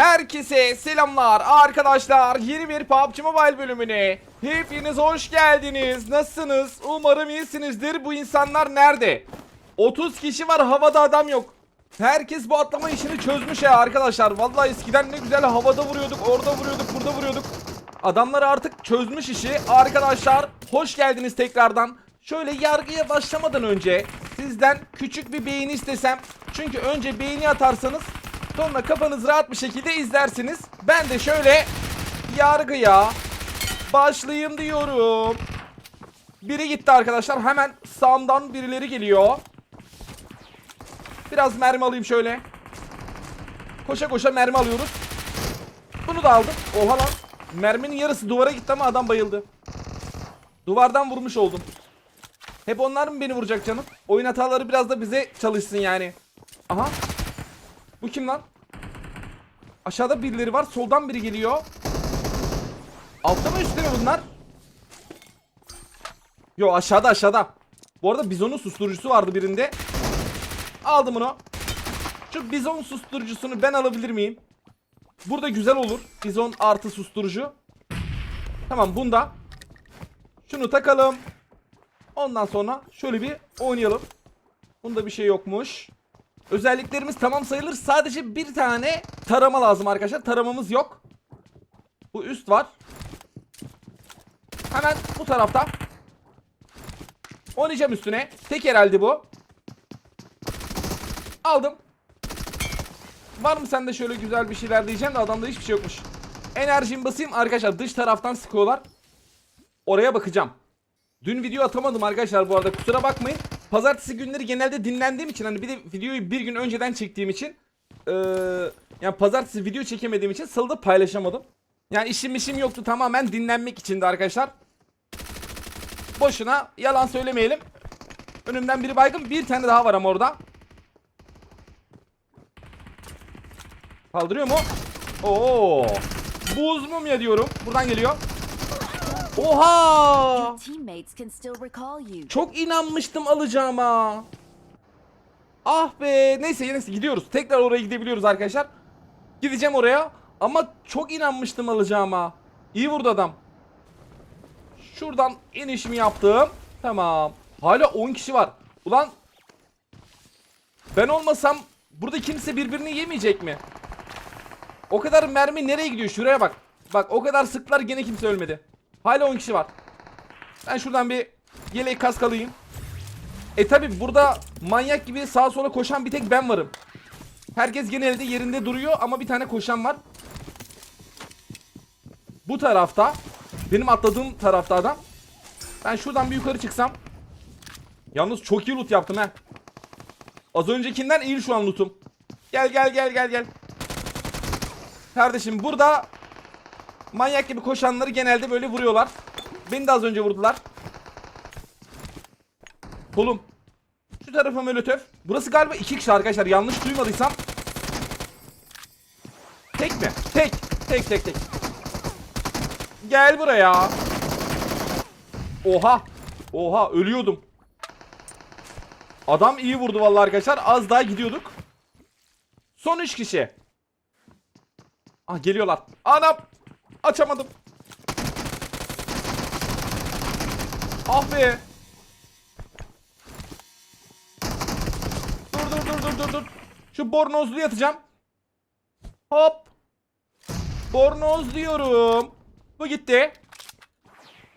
Herkese selamlar arkadaşlar. Yeni bir PUBG Mobile bölümüne hepiniz hoş geldiniz. Nasılsınız? Umarım iyisinizdir. Bu insanlar nerede? 30 kişi var havada adam yok. Herkes bu atlama işini çözmüş ya arkadaşlar. Vallahi eskiden ne güzel havada vuruyorduk, orada vuruyorduk, burada vuruyorduk. Adamlar artık çözmüş işi. Arkadaşlar hoş geldiniz tekrardan. Şöyle yargıya başlamadan önce sizden küçük bir beğeni istesem. Çünkü önce beğeni atarsanız sonra kafanız rahat bir şekilde izlersiniz. Ben de şöyle yargıya başlayayım diyorum. Biri gitti arkadaşlar. Hemen sağımdan birileri geliyor. Biraz mermi alayım şöyle. Koşa koşa mermi alıyoruz. Bunu da aldım. Oha lan. Merminin yarısı duvara gitti ama adam bayıldı. Duvardan vurmuş oldum. Hep onlar mı beni vuracak canım? Oyun hataları biraz da bize çalışsın yani. Aha. Bu kim lan? Aşağıda birileri var. Soldan biri geliyor. Altta mı üstte mi bunlar? Yo aşağıda aşağıda. Bu arada bizonun susturucusu vardı birinde. Aldım onu. Şu bizon susturucusunu ben alabilir miyim? Burada güzel olur. Bizon artı susturucu. Tamam bunda. Şunu takalım. Ondan sonra şöyle bir oynayalım. Bunda bir şey yokmuş. Özelliklerimiz tamam sayılır. Sadece bir tane tarama lazım arkadaşlar. Taramamız yok. Bu üst var. Hemen bu tarafta. Oynayacağım üstüne. Tek herhalde bu. Aldım. Var mı sende şöyle güzel bir şeyler diyeceğim de adamda hiçbir şey yokmuş. Enerjimi basayım arkadaşlar dış taraftan sıkıyorlar. Oraya bakacağım. Dün video atamadım arkadaşlar bu arada kusura bakmayın. Pazartesi günleri genelde dinlendiğim için hani bir de videoyu bir gün önceden çektiğim için eee, yani pazartesi video çekemediğim için salıda paylaşamadım. Yani işim işim yoktu tamamen dinlenmek içindi arkadaşlar. Boşuna yalan söylemeyelim. Önümden biri baygın bir tane daha var ama orada. Kaldırıyor mu? Oo. Buz mum ya diyorum. Buradan geliyor. Oha! Your teammates can still recall you. Çok inanmıştım alacağıma. Ah be. Neyse neyse gidiyoruz. Tekrar oraya gidebiliyoruz arkadaşlar. Gideceğim oraya. Ama çok inanmıştım alacağıma. İyi vurdu adam. Şuradan inişimi yaptım. Tamam. Hala 10 kişi var. Ulan ben olmasam burada kimse birbirini yemeyecek mi? O kadar mermi nereye gidiyor? Şuraya bak. Bak o kadar sıklar gene kimse ölmedi. Hala 10 kişi var. Ben şuradan bir yelek kask alayım. E tabi burada manyak gibi sağa sola koşan bir tek ben varım. Herkes genelde yerinde duruyor ama bir tane koşan var. Bu tarafta benim atladığım tarafta adam. Ben şuradan bir yukarı çıksam. Yalnız çok iyi loot yaptım ha. Az öncekinden iyi şu an lootum. Gel gel gel gel gel. Kardeşim burada manyak gibi koşanları genelde böyle vuruyorlar. Beni de az önce vurdular. Kolum. Şu tarafa molotöf. Burası galiba iki kişi arkadaşlar. Yanlış duymadıysam. Tek mi? Tek. Tek tek tek. Gel buraya. Oha. Oha ölüyordum. Adam iyi vurdu vallahi arkadaşlar. Az daha gidiyorduk. Son 3 kişi. Ah geliyorlar. Anam. Açamadım. Ah be. Dur dur dur dur dur dur. Şu bornozlu yatacağım. Hop. Bornoz diyorum. Bu gitti.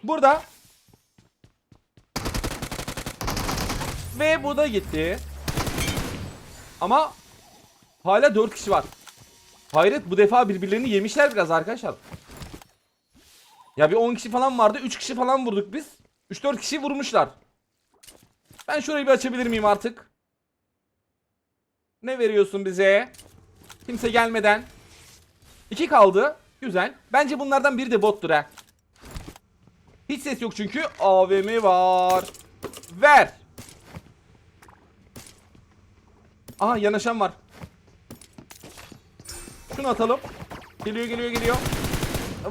Burada. Ve bu da gitti. Ama hala 4 kişi var. Hayret bu defa birbirlerini yemişler biraz arkadaşlar. Ya bir 10 kişi falan vardı. 3 kişi falan vurduk biz. 3-4 kişi vurmuşlar. Ben şurayı bir açabilir miyim artık? Ne veriyorsun bize? Kimse gelmeden. 2 kaldı. Güzel. Bence bunlardan biri de bottur ha. Hiç ses yok çünkü. AVM var. Ver. Aha yanaşan var. Şunu atalım. Geliyor geliyor geliyor.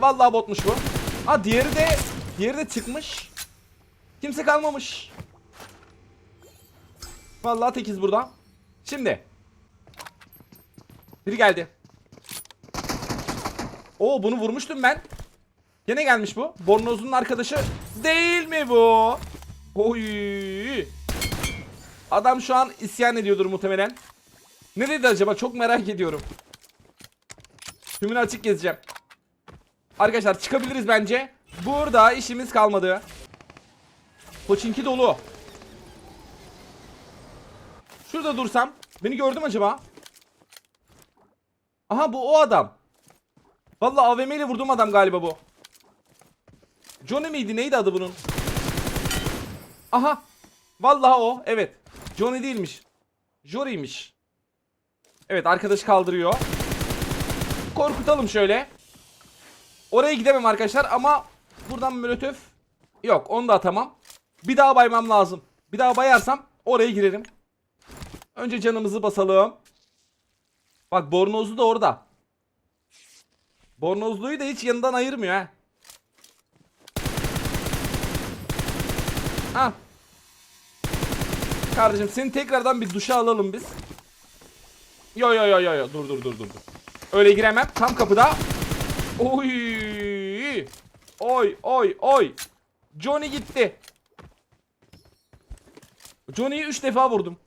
Vallahi botmuş bu. Ha diğeri de diğeri de çıkmış. Kimse kalmamış. Vallahi tekiz burada. Şimdi. Biri geldi. Oo bunu vurmuştum ben. Gene gelmiş bu. Bornozlu'nun arkadaşı değil mi bu? Oy. Adam şu an isyan ediyordur muhtemelen. Ne dedi acaba? Çok merak ediyorum. Tümünü açık gezeceğim. Arkadaşlar çıkabiliriz bence. Burada işimiz kalmadı. Koçinki dolu. Şurada dursam. Beni gördüm acaba? Aha bu o adam. Vallahi AVM ile vurdum adam galiba bu. Johnny miydi? Neydi adı bunun? Aha. Vallahi o. Evet. Johnny değilmiş. Jory'miş. Evet arkadaş kaldırıyor. Korkutalım şöyle. Oraya gidemem arkadaşlar ama buradan molotöf yok onu da atamam. Bir daha baymam lazım. Bir daha bayarsam oraya girerim. Önce canımızı basalım. Bak bornozlu da orada. Bornozluyu da hiç yanından ayırmıyor ha. Ha. Kardeşim seni tekrardan bir duşa alalım biz. Yo yo yo yo yo dur dur dur. dur. Öyle giremem. Tam kapıda. Oy. Oy oy oy. Johnny gitti. Johnny'yi 3 defa vurdum.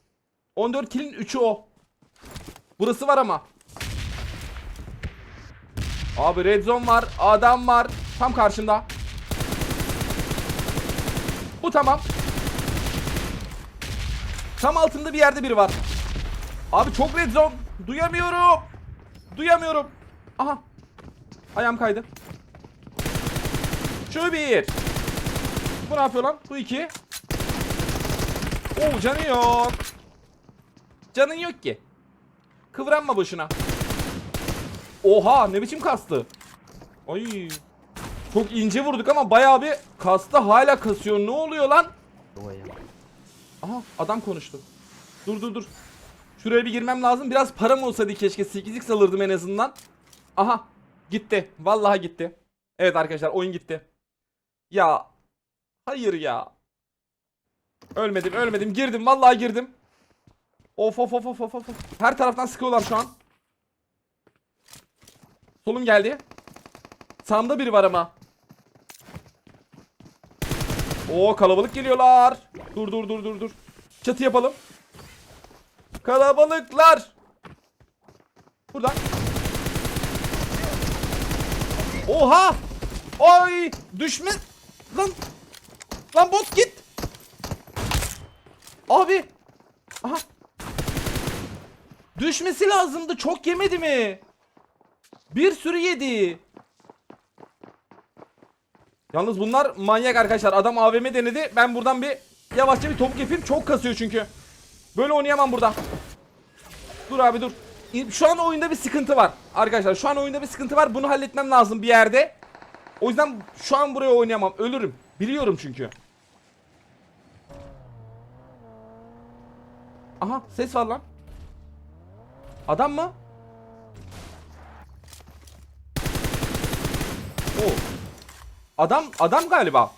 14 kill'in 3'ü o. Burası var ama. Abi red zone var. Adam var. Tam karşımda. Bu tamam. Tam altında bir yerde biri var. Abi çok red zone. Duyamıyorum. Duyamıyorum. Aha. Ayağım kaydı. Şu bir. Bu ne yapıyor lan? Bu iki. Oo canı yok. Canın yok ki. Kıvranma boşuna. Oha ne biçim kastı. Ay. Çok ince vurduk ama bayağı bir kastı hala kasıyor. Ne oluyor lan? Aha adam konuştu. Dur dur dur. Şuraya bir girmem lazım. Biraz param olsaydı keşke 8x alırdım en azından. Aha gitti. Vallahi gitti. Evet arkadaşlar oyun gitti. Ya hayır ya. Ölmedim ölmedim girdim vallahi girdim. Of of of of of of. Her taraftan sıkıyorlar şu an. Solum geldi. Sağımda biri var ama. Oo kalabalık geliyorlar. Dur dur dur dur dur. Çatı yapalım. Kalabalıklar. Buradan. Oha! Ay! Düşme! Lan! Lan bot git! Abi! Aha! Düşmesi lazımdı. Çok yemedi mi? Bir sürü yedi. Yalnız bunlar manyak arkadaşlar. Adam AVM denedi. Ben buradan bir yavaşça bir topuk yapayım. Çok kasıyor çünkü. Böyle oynayamam burada. Dur abi dur. Şu an oyunda bir sıkıntı var. Arkadaşlar şu an oyunda bir sıkıntı var. Bunu halletmem lazım bir yerde. O yüzden şu an buraya oynayamam. Ölürüm. Biliyorum çünkü. Aha ses var lan. Adam mı? Oo. Adam adam galiba.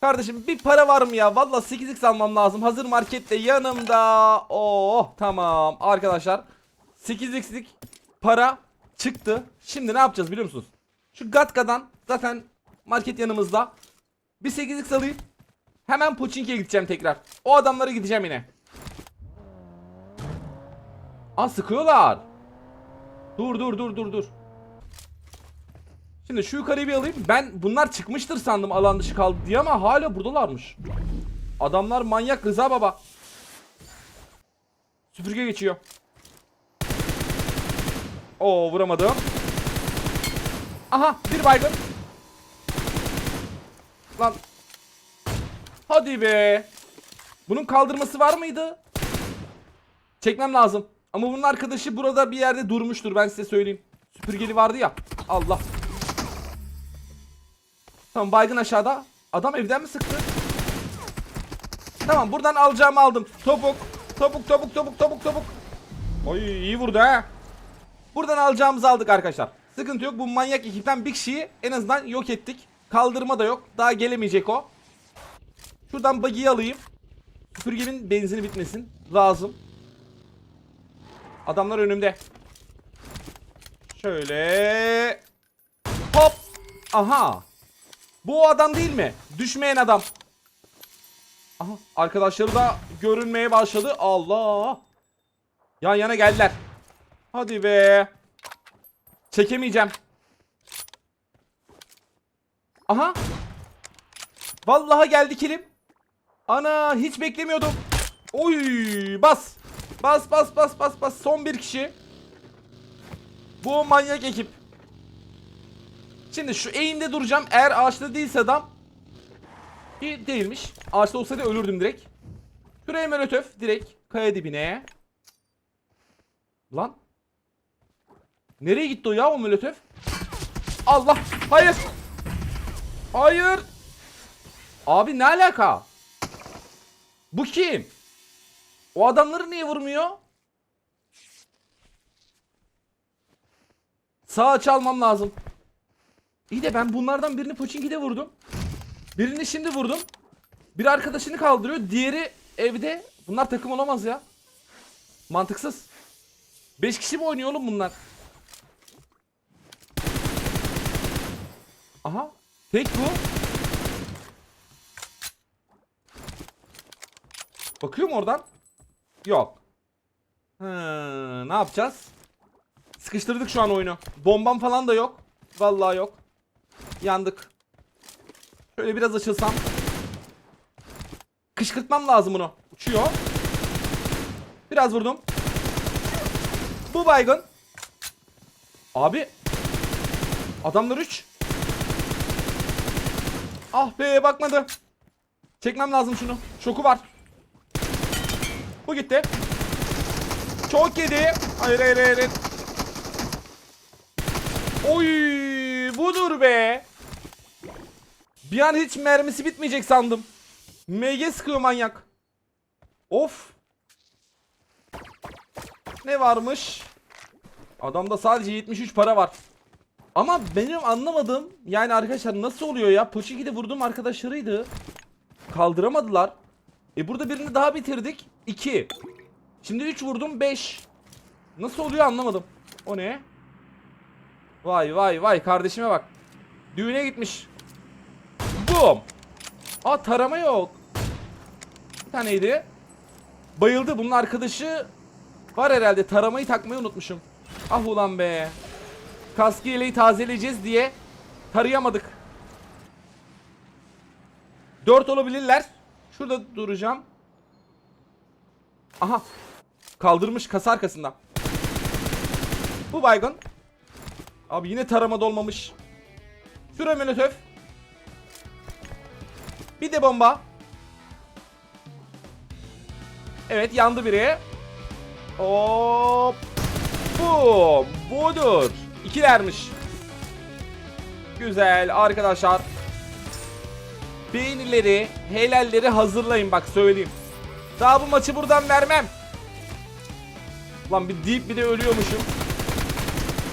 Kardeşim bir para var mı ya? Valla 8x almam lazım. Hazır markette yanımda. Oh tamam arkadaşlar. 8x'lik para çıktı. Şimdi ne yapacağız biliyor musunuz? Şu Gatka'dan zaten market yanımızda. Bir 8x alayım. Hemen Pochinki'ye gideceğim tekrar. O adamlara gideceğim yine. Aa sıkıyorlar. Dur dur dur dur dur. Şimdi şu yukarıyı bir alayım. Ben bunlar çıkmıştır sandım alan dışı kaldı diye ama hala buradalarmış. Adamlar manyak Rıza baba. Süpürge geçiyor. Oo vuramadım. Aha bir baygın. Lan. Hadi be. Bunun kaldırması var mıydı? Çekmem lazım. Ama bunun arkadaşı burada bir yerde durmuştur ben size söyleyeyim. Süpürgeli vardı ya. Allah. Tamam baygın aşağıda. Adam evden mi sıktı? Tamam buradan alacağımı aldım. Topuk. Topuk topuk topuk topuk topuk. Oy iyi vurdu ha. Buradan alacağımızı aldık arkadaşlar. Sıkıntı yok. Bu manyak ekipten bir kişiyi en azından yok ettik. Kaldırma da yok. Daha gelemeyecek o. Şuradan buggy'yi alayım. Süpürgenin benzini bitmesin. Lazım. Adamlar önümde. Şöyle. Aha. Bu o adam değil mi? Düşmeyen adam. Aha arkadaşları da görünmeye başladı. Allah. Yan yana geldiler. Hadi be. Çekemeyeceğim. Aha. Vallahi geldi kilim. Ana hiç beklemiyordum. Oy bas. Bas bas bas bas bas. Son bir kişi. Bu manyak ekip. Şimdi şu eğimde duracağım. Eğer ağaçta değilse adam ki değilmiş. Ağaçta olsaydı ölürdüm direkt. Şuraya molotöf direkt kaya dibine. Lan. Nereye gitti o ya o molotöf? Allah. Hayır. Hayır. Abi ne alaka? Bu kim? O adamları niye vurmuyor? Sağa çalmam lazım. İyi de ben bunlardan birini Pochinki'de vurdum. Birini şimdi vurdum. Bir arkadaşını kaldırıyor. Diğeri evde. Bunlar takım olamaz ya. Mantıksız. 5 kişi mi oynuyor oğlum bunlar? Aha. Tek bu. Bakıyor mu oradan? Yok. Hı, ne yapacağız? Sıkıştırdık şu an oyunu. Bombam falan da yok. Vallahi yok. Yandık. Şöyle biraz açılsam. Kışkırtmam lazım bunu. Uçuyor. Biraz vurdum. Bu baygın. Abi. Adamlar 3. Ah be bakmadı. Çekmem lazım şunu. Şoku var. Bu gitti. Çok yedi. Hayır hayır hayır. Oy budur be. Bir an hiç mermisi bitmeyecek sandım. MG sıkıyor manyak. Of. Ne varmış? Adamda sadece 73 para var. Ama benim anlamadığım yani arkadaşlar nasıl oluyor ya? Poçiki'de vurduğum arkadaşlarıydı. Kaldıramadılar. E burada birini daha bitirdik. 2. Şimdi 3 vurdum 5. Nasıl oluyor anlamadım. O ne? Vay vay vay kardeşime bak. Düğüne gitmiş. Boom. Aa tarama yok. Bir taneydi. Bayıldı. Bunun arkadaşı var herhalde. Taramayı takmayı unutmuşum. Ah ulan be. Kaskı yeleği tazeleyeceğiz diye tarayamadık. 4 olabilirler. Şurada duracağım. Aha. Kaldırmış kasa arkasında. Bu baygın. Abi yine taramada olmamış. Şura molotöf. Bir de bomba. Evet yandı biri. Hop. Bu. Budur. İkilermiş. Güzel arkadaşlar. Beğenileri, helalleri hazırlayın bak söyleyeyim. Daha bu maçı buradan vermem. Lan bir deyip bir de ölüyormuşum.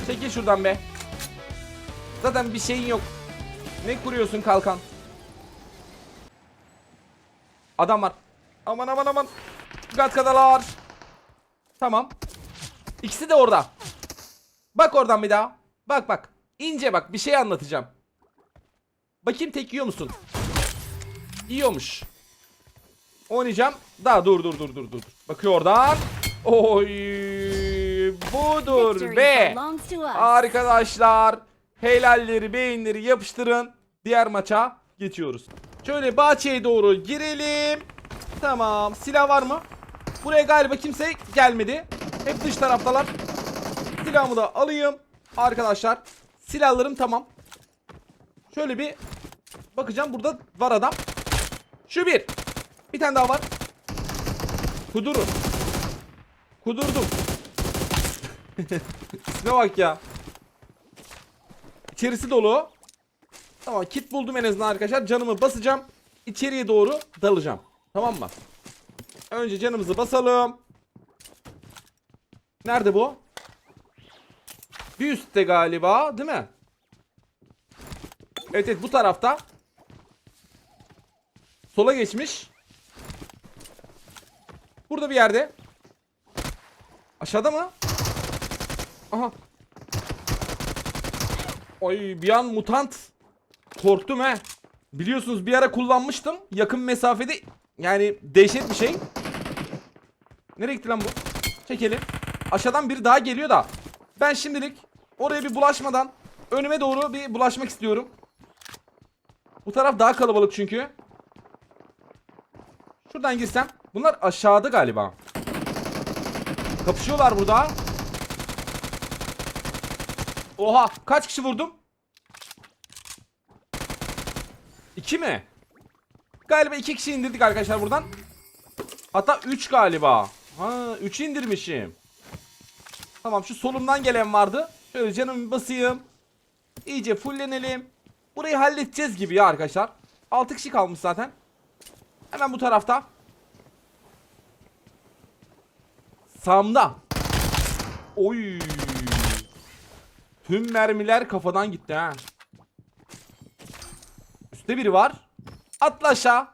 Çekil şuradan be. Zaten bir şeyin yok. Ne kuruyorsun kalkan? Adam var. Aman aman aman. Gatkadalar. Tamam. İkisi de orada. Bak oradan bir daha. Bak bak. İnce bak bir şey anlatacağım. Bakayım tek yiyor musun? Yiyormuş. Oynayacağım. Daha dur dur dur dur dur. Bakıyor oradan. Oy budur be. Arkadaşlar helalleri beyinleri yapıştırın. Diğer maça geçiyoruz. Şöyle bahçeye doğru girelim. Tamam. Silah var mı? Buraya galiba kimse gelmedi. Hep dış taraftalar. Silahımı da alayım. Arkadaşlar silahlarım tamam. Şöyle bir bakacağım. Burada var adam. Şu bir. Bir tane daha var. Kudurun. Kudurdum. İsme bak ya. İçerisi dolu. Tamam kit buldum en azından arkadaşlar. Canımı basacağım. İçeriye doğru dalacağım. Tamam mı? Önce canımızı basalım. Nerede bu? Bir üstte galiba değil mi? Evet evet bu tarafta. Sola geçmiş. Burada bir yerde. Aşağıda mı? Aha. Ay bir an mutant korktum he. Biliyorsunuz bir ara kullanmıştım. Yakın mesafede yani dehşet bir şey. Nereye gitti lan bu? Çekelim. Aşağıdan biri daha geliyor da. Ben şimdilik oraya bir bulaşmadan önüme doğru bir bulaşmak istiyorum. Bu taraf daha kalabalık çünkü. Şuradan girsem. Bunlar aşağıda galiba. Kapışıyorlar burada. Oha kaç kişi vurdum? İki mi? Galiba iki kişi indirdik arkadaşlar buradan. Hatta üç galiba. Ha üç indirmişim. Tamam şu solumdan gelen vardı. Şöyle canımı basayım. İyice fullenelim. Burayı halledeceğiz gibi ya arkadaşlar. 6 kişi kalmış zaten. Hemen bu tarafta. Sağımda. Oy. Tüm mermiler kafadan gitti ha. Üstte biri var. Atla aşağı.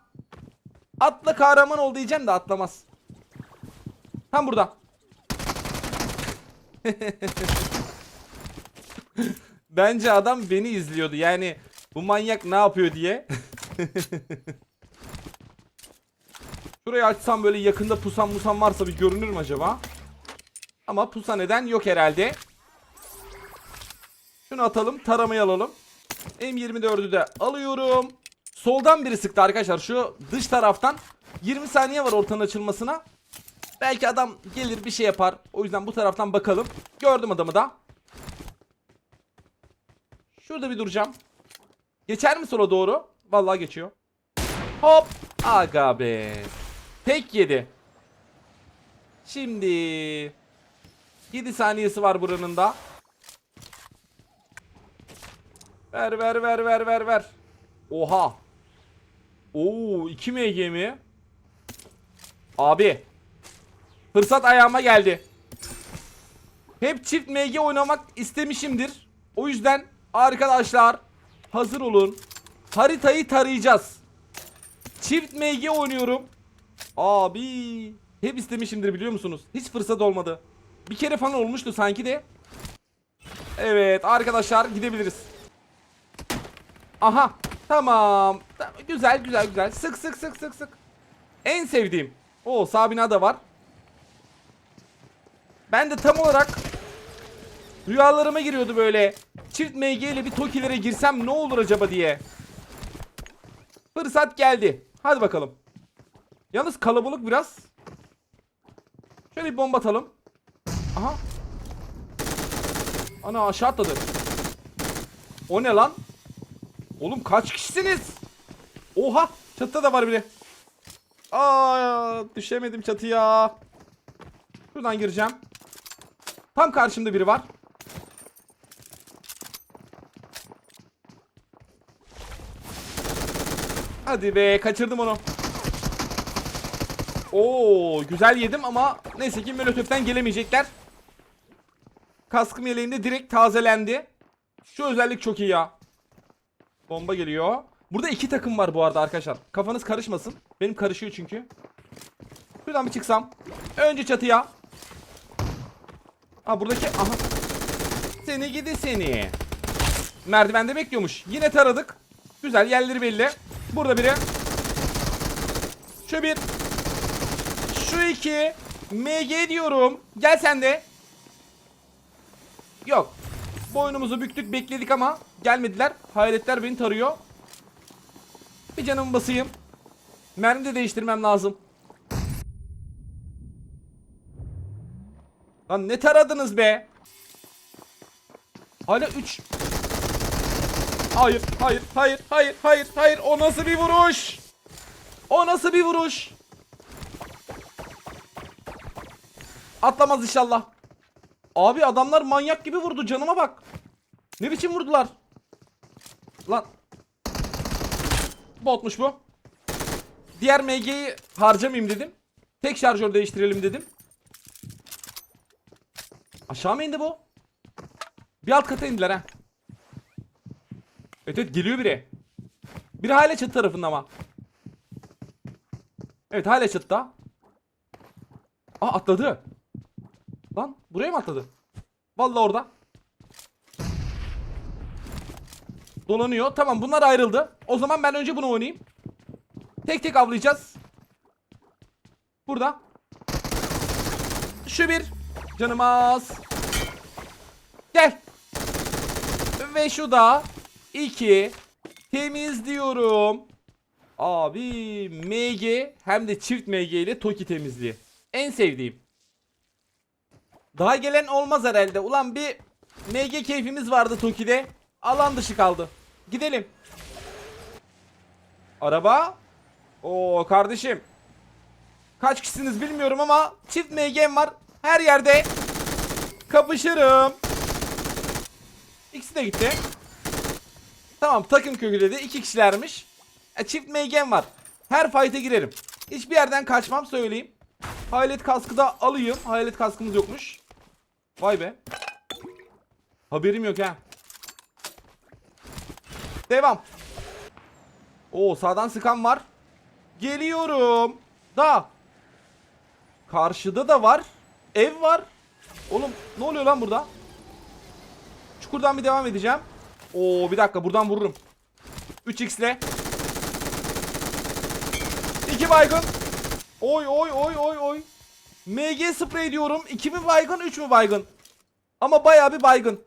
Atla kahraman ol diyeceğim de atlamaz. Tam burada. Bence adam beni izliyordu. Yani bu manyak ne yapıyor diye. Şurayı açsam böyle yakında pusan musan varsa bir görünür mü acaba? Ama pusa neden yok herhalde. Şunu atalım. Taramayı alalım. M24'ü de alıyorum. Soldan biri sıktı arkadaşlar. Şu dış taraftan 20 saniye var ortanın açılmasına. Belki adam gelir bir şey yapar. O yüzden bu taraftan bakalım. Gördüm adamı da. Şurada bir duracağım. Geçer mi sola doğru? Vallahi geçiyor. Hop. Aga be. Tek yedi. Şimdi 7 saniyesi var buranın da. Ver ver ver ver ver ver. Oha. Oo 2 MG mi? Abi. Fırsat ayağıma geldi. Hep çift MG oynamak istemişimdir. O yüzden arkadaşlar hazır olun. Haritayı tarayacağız. Çift MG oynuyorum. Abi hep istemişimdir biliyor musunuz? Hiç fırsat olmadı. Bir kere falan olmuştu sanki de. Evet arkadaşlar gidebiliriz. Aha tamam. Güzel güzel güzel. Sık sık sık sık sık. En sevdiğim. O sağ bina da var. Ben de tam olarak rüyalarıma giriyordu böyle. Çift MG ile bir Tokilere girsem ne olur acaba diye. Fırsat geldi. Hadi bakalım. Yalnız kalabalık biraz. Şöyle bir bomba atalım. Aha. Ana aşağı atladı. O ne lan? Oğlum kaç kişisiniz? Oha çatıda da var biri. Aa düşemedim çatıya. Şuradan gireceğim. Tam karşımda biri var. Hadi be kaçırdım onu. Oo güzel yedim ama neyse ki Molotov'ten gelemeyecekler. Kaskım yeleğimde direkt tazelendi. Şu özellik çok iyi ya. Bomba geliyor. Burada iki takım var bu arada arkadaşlar. Kafanız karışmasın. Benim karışıyor çünkü. Şuradan bir çıksam. Önce çatıya. Ha buradaki aha. Seni gidi seni. Merdivende bekliyormuş. Yine taradık. Güzel yerleri belli. Burada biri. Şu bir. Şu iki. MG diyorum. Gel sen de. Yok. Boynumuzu büktük bekledik ama gelmediler. Hayretler beni tarıyor. Bir canımı basayım. Mermi de değiştirmem lazım. Lan ne taradınız be? Hala 3. Hayır, hayır, hayır, hayır, hayır, hayır. O nasıl bir vuruş? O nasıl bir vuruş? Atlamaz inşallah. Abi adamlar manyak gibi vurdu canıma bak. Ne biçim vurdular? Lan. Botmuş bu. Diğer MG'yi harcamayayım dedim. Tek şarjör değiştirelim dedim. Aşağı mı indi bu? Bir alt kata indiler ha. Evet evet geliyor biri. Biri hala çatı tarafında ama. Evet hala çatıda. Aa atladı. Lan buraya mı atladı? Vallahi orada. Dolanıyor. Tamam bunlar ayrıldı. O zaman ben önce bunu oynayayım. Tek tek avlayacağız. Burada. Şu bir. Canım az. Gel. Ve şu da. İki. Temizliyorum. Abi MG hem de çift MG ile Toki temizliği. En sevdiğim. Daha gelen olmaz herhalde. Ulan bir MG keyfimiz vardı Toki'de. Alan dışı kaldı. Gidelim. Araba. Oo kardeşim. Kaç kişisiniz bilmiyorum ama çift MG'm var. Her yerde kapışırım. İkisi de gitti. Tamam takım kökü dedi. iki kişilermiş. E, çift MG'm var. Her fight'e girerim. Hiçbir yerden kaçmam söyleyeyim. Hayalet kaskı da alayım. Hayalet kaskımız yokmuş. Vay be. Haberim yok ha. Devam. Oo sağdan sıkan var. Geliyorum. Da. Karşıda da var. Ev var. Oğlum ne oluyor lan burada? Çukurdan bir devam edeceğim. Oo bir dakika buradan vururum. 3x ile. 2 baygın. Oy oy oy oy oy. MG sprey diyorum. 2 mi baygın 3 mü baygın? Ama bayağı bir baygın.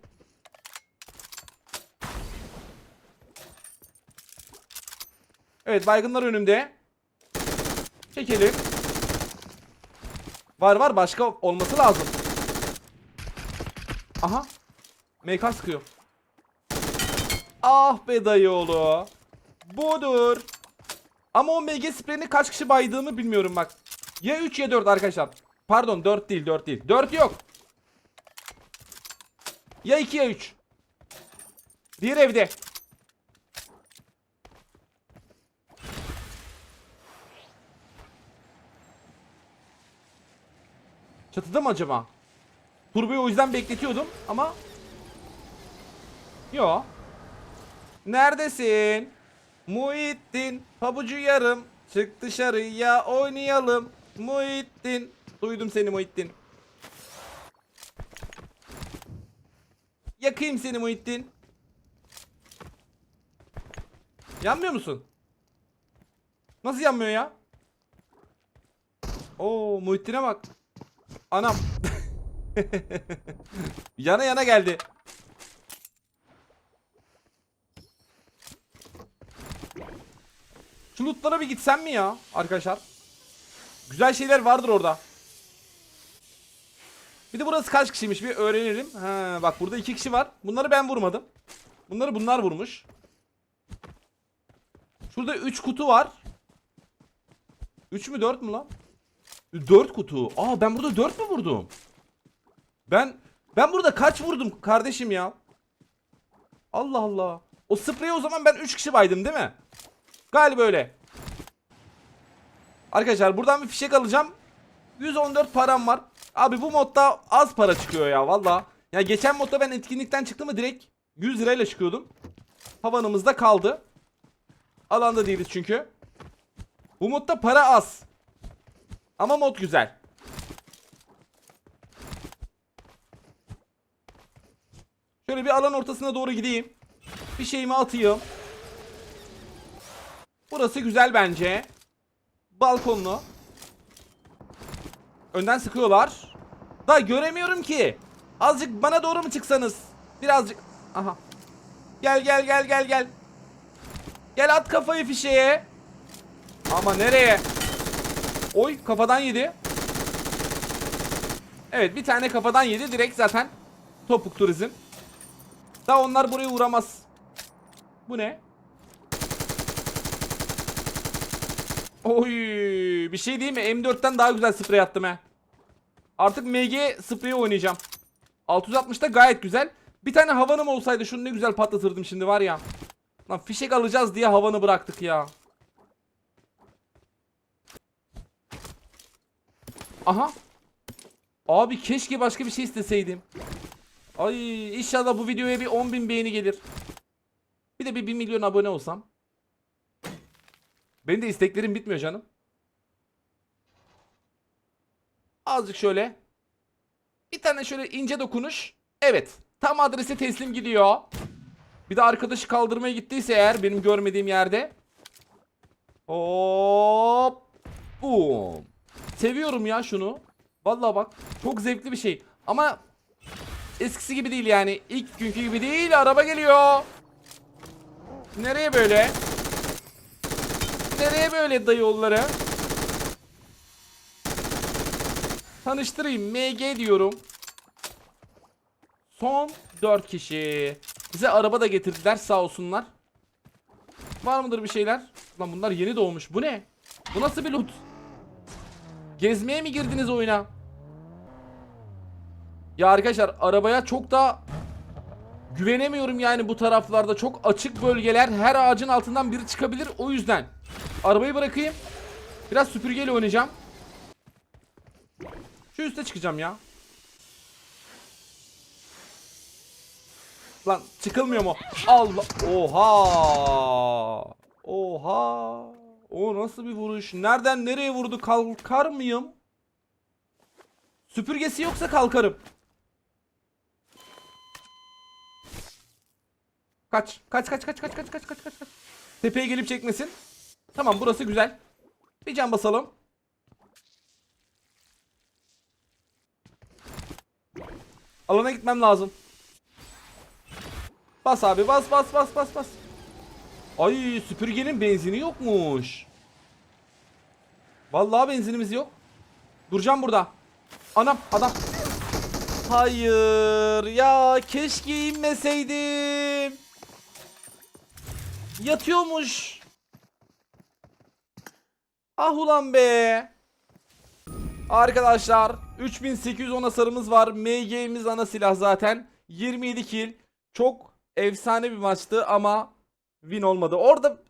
Evet baygınlar önümde. Çekelim. Var var başka olması lazım. Aha. MK sıkıyor. Ah be dayıoğlu. Budur. Ama o MG spreyini kaç kişi baydığımı bilmiyorum bak. Ya 3 ya 4 arkadaşlar. Pardon 4 değil 4 değil. 4 yok. Ya 2 ya 3. Diğer evde. Çatıda mı acaba? Turboyu o yüzden bekletiyordum ama Yo. Neredesin? Muhittin, pabucu yarım. Çık dışarıya oynayalım. Muhittin. Duydum seni Muhittin. Yakayım seni Muhittin. Yanmıyor musun? Nasıl yanmıyor ya? Oo Muhittin'e bak. Anam. yana yana geldi. Şu lootlara bir gitsem mi ya arkadaşlar? Güzel şeyler vardır orada. Bir de burası kaç kişiymiş bir öğrenelim. Ha, bak burada iki kişi var. Bunları ben vurmadım. Bunları bunlar vurmuş. Şurada 3 kutu var. 3 mü 4 mü lan? 4 kutu. Aa ben burada 4 mü vurdum? Ben ben burada kaç vurdum kardeşim ya? Allah Allah. O spreyi o zaman ben 3 kişi baydım değil mi? Galiba öyle. Arkadaşlar buradan bir fişek alacağım. 114 param var. Abi bu modda az para çıkıyor ya valla. Ya geçen modda ben etkinlikten çıktım mı direkt 100 lirayla çıkıyordum. Havanımızda kaldı. Alanda değiliz çünkü. Bu modda para az. Ama mod güzel. Şöyle bir alan ortasına doğru gideyim. Bir şeyimi atayım. Burası güzel bence. Balkonlu. Önden sıkıyorlar. Da göremiyorum ki. Azıcık bana doğru mu çıksanız? Birazcık. Aha. Gel gel gel gel gel. Gel at kafayı fişeye. Ama nereye? Oy kafadan yedi. Evet bir tane kafadan yedi direkt zaten. Topuk turizm. Da onlar buraya uğramaz. Bu ne? Oy bir şey değil mi? M4'ten daha güzel sprey attım he. Artık MG spreyi oynayacağım. 660'da gayet güzel. Bir tane havanım olsaydı şunu ne güzel patlatırdım şimdi var ya. Lan fişek alacağız diye havanı bıraktık ya. Aha. Abi keşke başka bir şey isteseydim. Ay inşallah bu videoya bir 10.000 beğeni gelir. Bir de bir 1 milyon abone olsam. Benim de isteklerim bitmiyor canım. Azıcık şöyle. Bir tane şöyle ince dokunuş. Evet. Tam adrese teslim gidiyor. Bir de arkadaşı kaldırmaya gittiyse eğer benim görmediğim yerde. Hop. Boom. Seviyorum ya şunu. Vallahi bak çok zevkli bir şey. Ama eskisi gibi değil yani. İlk günkü gibi değil. Araba geliyor. Nereye böyle? Nereye böyle dayı yolları? Tanıştırayım. MG diyorum. Son 4 kişi. Bize araba da getirdiler sağ olsunlar. Var mıdır bir şeyler? Lan bunlar yeni doğmuş. Bu ne? Bu nasıl bir loot? Gezmeye mi girdiniz oyuna? Ya arkadaşlar arabaya çok da güvenemiyorum yani bu taraflarda. Çok açık bölgeler. Her ağacın altından biri çıkabilir. O yüzden arabayı bırakayım. Biraz süpürgeyle oynayacağım. Şu üste çıkacağım ya. Lan çıkılmıyor mu? Allah. Oha. Oha. O nasıl bir vuruş? Nereden nereye vurdu? Kalkar mıyım? Süpürgesi yoksa kalkarım. Kaç. Kaç kaç kaç kaç kaç kaç kaç kaç. Tepeye gelip çekmesin. Tamam burası güzel. Bir can basalım. Alana gitmem lazım. Bas abi bas bas bas bas bas. Ay süpürgenin benzini yokmuş. Vallahi benzinimiz yok. Duracağım burada. Anam adam. Hayır ya keşke inmeseydim. Yatıyormuş. Ah ulan be. Arkadaşlar 3810 hasarımız var. MG'miz ana silah zaten. 27 kill. Çok efsane bir maçtı ama win olmadı. Orada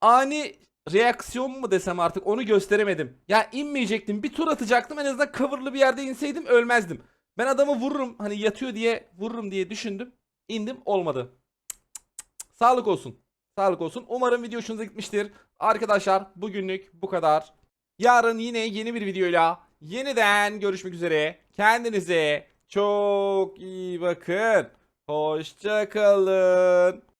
ani reaksiyon mu desem artık onu gösteremedim. Ya inmeyecektim. Bir tur atacaktım. En azından coverlı bir yerde inseydim ölmezdim. Ben adamı vururum. Hani yatıyor diye vururum diye düşündüm. İndim olmadı. Cık cık cık. Sağlık olsun. Sağlık olsun. Umarım video hoşunuza gitmiştir. Arkadaşlar bugünlük bu kadar. Yarın yine yeni bir videoyla yeniden görüşmek üzere. Kendinize çok iyi bakın. Hoşça kalın.